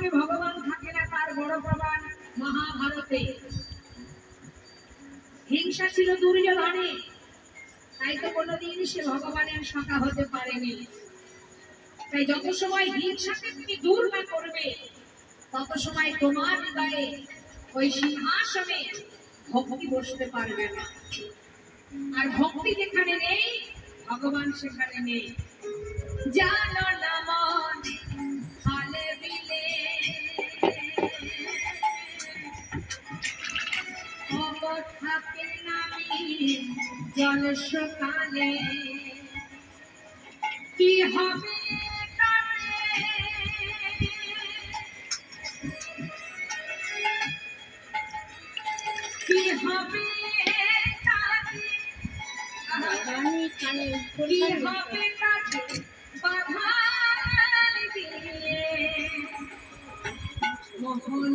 থাকে ভগবান থাকে না তার বড় প্রমাণ মহাভারতে। হিংসা ছিল দুর্যোধনে, তাই তো কোনোদিন সে ভগবানের সখা হতে পারেনি। তাই যত সময় হিংসাকে তুমি দূর না করবে, তত সময় তোমার হৃদয়ে ওই সিংহাসনে ভক্তি বসতে পারবে না। আর ভক্তি যেখানে নেই, ভগবান সেখানে নেই। জানো অবথাকে নামি জল সকালে। কি হবে? কি হবে কি হবে দিয়ে? মোহন